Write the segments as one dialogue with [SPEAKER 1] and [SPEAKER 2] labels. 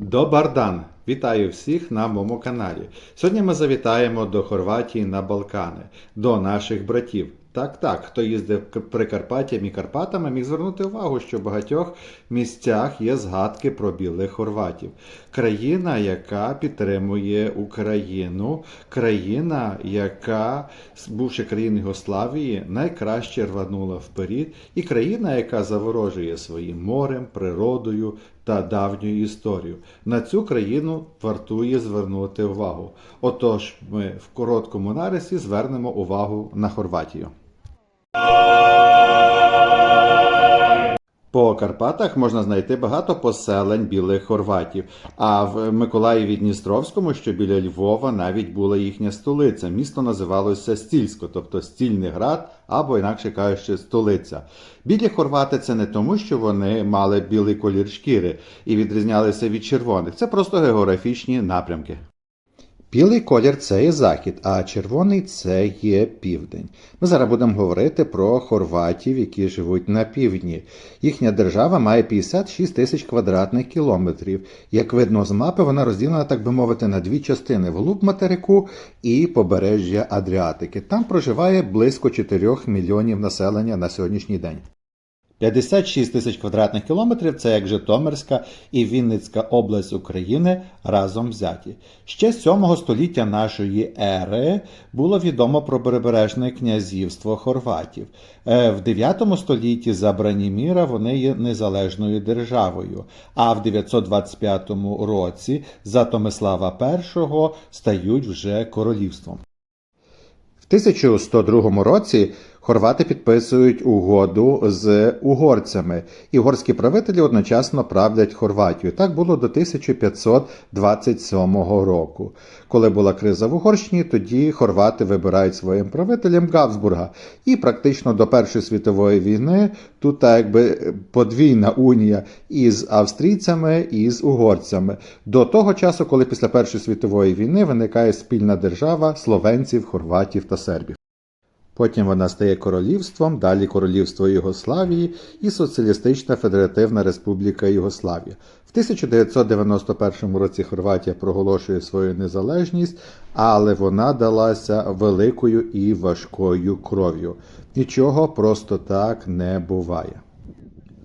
[SPEAKER 1] Добардан! Вітаю всіх на моєму каналі. Сьогодні ми завітаємо до Хорватії на Балкани, до наших братів. Так, так, хто їздив Прикарпаттям і Карпатами, міг звернути увагу, що в багатьох місцях є згадки про білих хорватів. Країна, яка підтримує Україну, країна, яка, бувши країною Югославії, найкраще рванула вперед, і країна, яка заворожує своїм морем, природою та давню історію. На цю країну вартує звернути увагу. Отож, ми в короткому нарисі звернемо увагу на Хорватію. Карпатах можна знайти багато поселень білих хорватів. А в Миколаєві Дністровському, що біля Львова, навіть була їхня столиця. Місто називалося Стільсько, тобто Стільний град, або інакше кажучи, столиця. Білі хорвати це не тому, що вони мали білий колір шкіри і відрізнялися від червоних. Це просто географічні напрямки. Білий колір це є захід, а червоний це є південь. Ми зараз будемо говорити про хорватів, які живуть на півдні. Їхня держава має 56 тисяч квадратних кілометрів. Як видно з мапи, вона розділена, так би мовити, на дві частини: вглуб материку і побережжя Адріатики. Там проживає близько 4 мільйонів населення на сьогоднішній день. 56 тисяч квадратних кілометрів це як Житомирська і Вінницька область України разом взяті. Ще з 7 століття нашої ери було відомо про прибережне князівство хорватів. Е, В 9 столітті за Браніміра вони є незалежною державою, а в 925 році за Томислава І стають вже королівством. В 1102 році хорвати підписують угоду з угорцями, і угорські правителі одночасно правлять Хорватію. Так було до 1527 року. Коли була криза в Угорщині, тоді хорвати вибирають своїм правителем Габсбурга. І практично до Першої світової війни тут так якби подвійна унія із австрійцями і з угорцями. До того часу, коли після Першої світової війни виникає спільна держава словенців, хорватів та сербів. Потім вона стає королівством, далі королівство Югославії і Соціалістична Федеративна Республіка Югославія. В 1991 році Хорватія проголошує свою незалежність, але вона далася великою і важкою кров'ю. Нічого просто так не буває.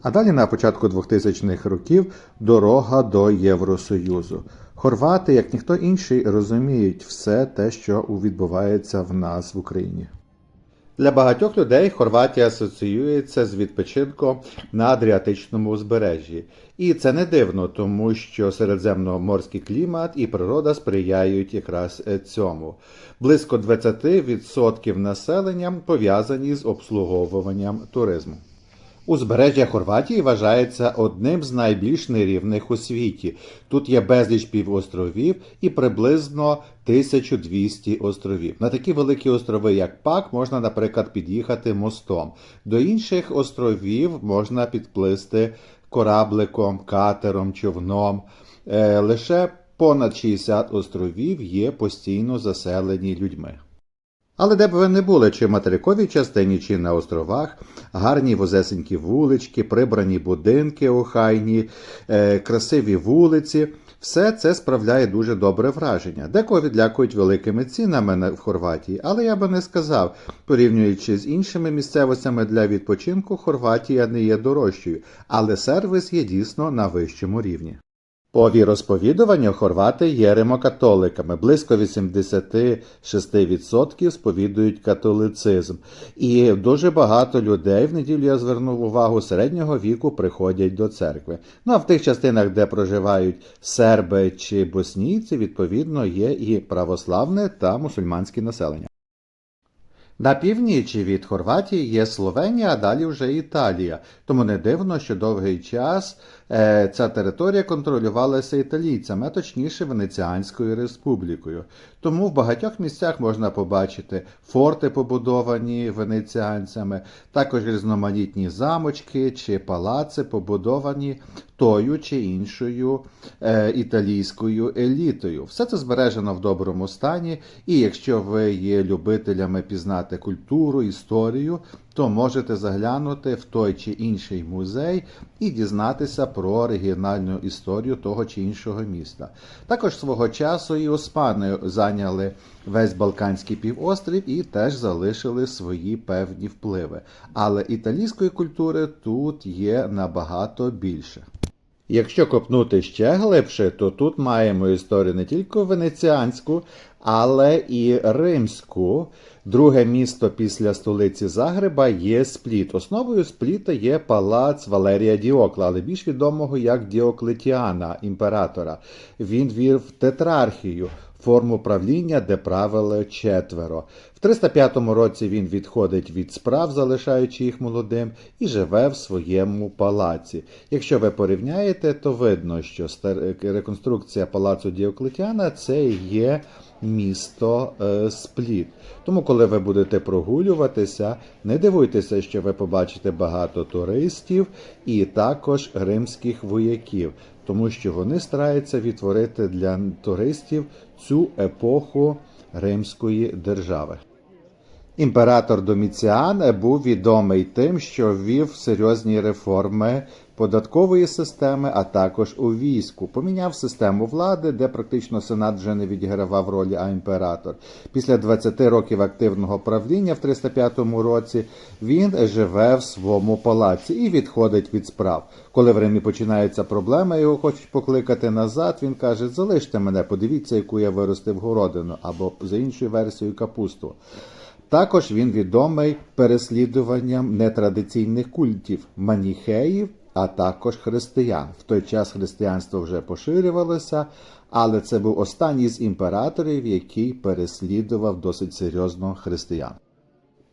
[SPEAKER 1] А далі на початку 2000-х років дорога до Євросоюзу. Хорвати, як ніхто інший, розуміють все те, що відбувається в нас в Україні. Для багатьох людей Хорватія асоціюється з відпочинком на Адріатичному узбережжі. І це не дивно, тому що середземноморський клімат і природа сприяють якраз е, цьому. Близько 20% населення пов'язані з обслуговуванням туризму. Узбережжя Хорватії вважається одним з найбільш нерівних у світі. Тут є безліч півостровів і приблизно 1200 островів. На такі великі острови, як Пак, можна, наприклад, під'їхати мостом. До інших островів можна підплисти корабликом, катером, човном. Е, Лише понад 60 островів є постійно заселені людьми. Але де б ви не були, чи в материковій частині, чи на островах, гарні возесенькі вулички, прибрані будинки охайні, е, красиві вулиці, все це справляє дуже добре враження. Декого відлякують великими цінами в Хорватії, але я би не сказав, порівнюючи з іншими місцевостями для відпочинку, Хорватія не є дорожчою, але сервіс є дійсно на вищому рівні. По віросповідуванню хорвати є римокатоликами. Близько 86% сповідують католицизм. І дуже багато людей в неділю я звернув увагу середнього віку приходять до церкви. Ну а в тих частинах, де проживають серби чи боснійці, відповідно є і православне та мусульманське населення. На північі від Хорватії є Словенія, а далі вже Італія. Тому не дивно, що довгий час ця територія контролювалася італійцями, а точніше Венеціанською республікою. Тому в багатьох місцях можна побачити форти, побудовані венеціанцями, також різноманітні замочки чи палаци, побудовані тою чи іншою е, італійською елітою. Все це збережено в доброму стані, і якщо ви є любителями пізнати культуру, історію, то можете заглянути в той чи інший музей і дізнатися про оригінальну історію того чи іншого міста. Також свого часу і османи зайняли весь Балканський півострів і теж залишили свої певні впливи. Але італійської культури тут є набагато більше. Якщо копнути ще глибше, то тут маємо історію не тільки венеціанську, але і римську. Друге місто після столиці Загреба є Спліт. Основою Спліта є палац Валерія Діокла, але більш відомого як Діоклетіана, імператора. Він вів тетрархію, форму правління, де правили четверо. В 305 році він відходить від справ, залишаючи їх молодим, і живе в своєму палаці. Якщо ви порівняєте, то видно, що реконструкція палацу Діоклетіана це є місто е, Спліт. Тому, коли ви будете прогулюватися, не дивуйтеся, що ви побачите багато туристів і також римських вояків, тому що вони стараються відтворити для туристів цю епоху римської держави. Імператор Доміціан був відомий тим, що ввів серйозні реформи податкової системи, а також у війську. Поміняв систему влади, де практично сенат вже не відігравав ролі, а імператор. Після 20 років активного правління в 305 році він живе в своєму палаці і відходить від справ. Коли в Римі починаються проблеми, його хочуть покликати назад. Він каже: Залиште мене, подивіться, яку я виростив городину, або за іншою версією капусту. Також він відомий переслідуванням нетрадиційних культів маніхеїв, а також християн. В той час християнство вже поширювалося, але це був останній з імператорів, який переслідував досить серйозно християн.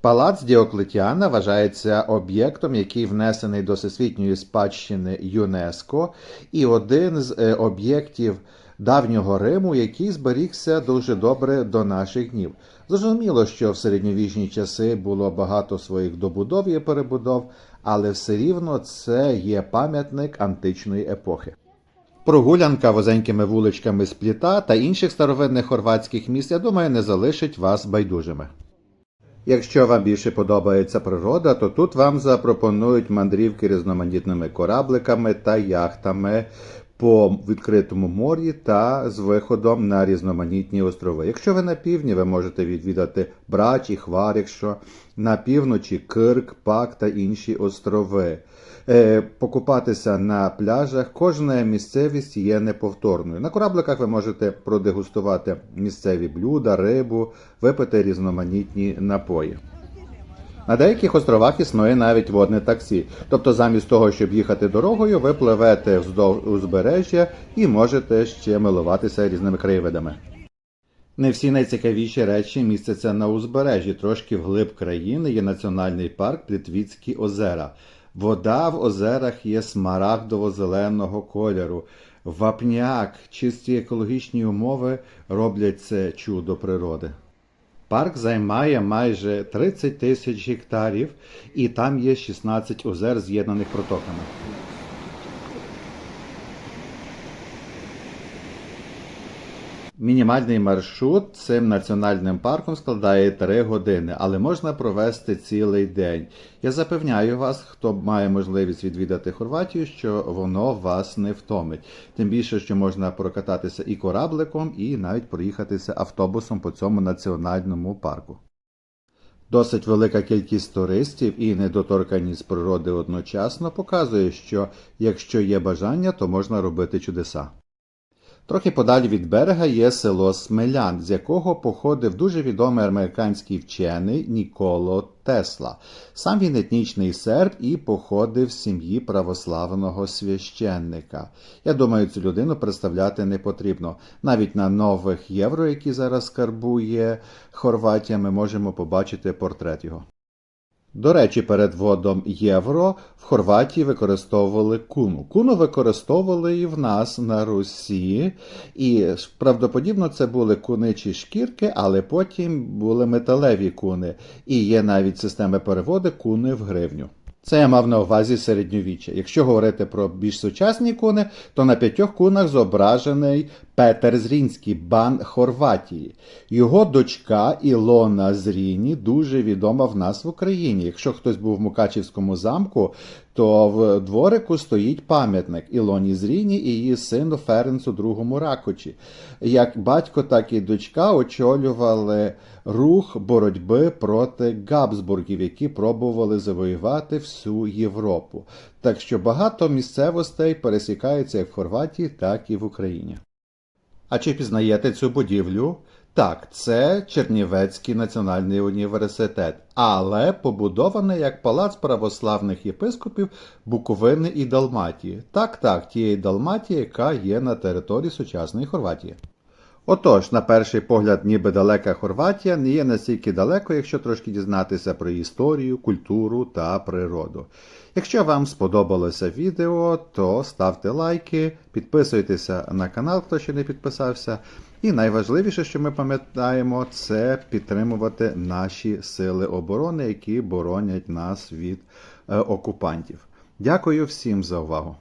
[SPEAKER 1] Палац Діоклетіана вважається об'єктом, який внесений до всесвітньої спадщини ЮНЕСКО, і один з е, об'єктів давнього Риму, який зберігся дуже добре до наших днів. Зрозуміло, що в середньовічні часи було багато своїх добудов і перебудов, але все рівно це є пам'ятник античної епохи. Прогулянка возенькими вуличками з пліта та інших старовинних хорватських міст, я думаю, не залишить вас байдужими. Якщо вам більше подобається природа, то тут вам запропонують мандрівки різноманітними корабликами та яхтами по відкритому морі та з виходом на різноманітні острови. Якщо ви на півдні, ви можете відвідати Брач і Хвар, якщо на півночі Кирк, Пак та інші острови. Е, Покупатися на пляжах, кожна місцевість є неповторною. На корабликах ви можете продегустувати місцеві блюда, рибу, випити різноманітні напої. На деяких островах існує навіть водне таксі. Тобто, замість того, щоб їхати дорогою, ви пливете вздовж узбережжя і можете ще милуватися різними краєвидами. Не всі найцікавіші речі містяться на узбережжі. Трошки вглиб країни є національний парк Плітвіцькі озера. Вода в озерах є смарагдово-зеленого кольору. Вапняк, чисті екологічні умови роблять це чудо природи. Парк займає майже 30 тисяч гектарів, і там є 16 озер, з'єднаних протоками. Мінімальний маршрут цим національним парком складає 3 години, але можна провести цілий день. Я запевняю вас, хто має можливість відвідати Хорватію, що воно вас не втомить. Тим більше, що можна прокататися і корабликом, і навіть проїхатися автобусом по цьому національному парку. Досить велика кількість туристів і недоторканість природи одночасно показує, що якщо є бажання, то можна робити чудеса. Трохи подалі від берега є село Смелян, з якого походив дуже відомий американський вчений Ніколо Тесла. Сам він етнічний серб і походив з сім'ї православного священника. Я думаю, цю людину представляти не потрібно. Навіть на нових євро, які зараз скарбує Хорватія, ми можемо побачити портрет його. До речі, перед вводом євро в Хорватії використовували куну. Куну використовували і в нас на Русі, і правдоподібно це були куничі шкірки, але потім були металеві куни. І є навіть системи переводу куни в гривню. Це я мав на увазі середньовіччя. Якщо говорити про більш сучасні куни, то на п'ятьох кунах зображений Петер Зрінський, бан Хорватії. Його дочка Ілона Зріні дуже відома в нас в Україні. Якщо хтось був в Мукачівському замку, то в дворику стоїть пам'ятник Ілоні Зріні і її сину Ференцу II Ракочі. Як батько, так і дочка очолювали рух боротьби проти Габсбургів, які пробували завоювати всю Європу. Так що багато місцевостей пересікаються як в Хорватії, так і в Україні. А чи пізнаєте цю будівлю? Так, це Чернівецький національний університет, але побудований як палац православних єпископів Буковини і Далматії. Так, так, тієї Далматії, яка є на території сучасної Хорватії. Отож, на перший погляд, ніби далека Хорватія не є настільки далеко, якщо трошки дізнатися про історію, культуру та природу. Якщо вам сподобалося відео, то ставте лайки, підписуйтеся на канал, хто ще не підписався. І найважливіше, що ми пам'ятаємо, це підтримувати наші сили оборони, які боронять нас від е, окупантів. Дякую всім за увагу!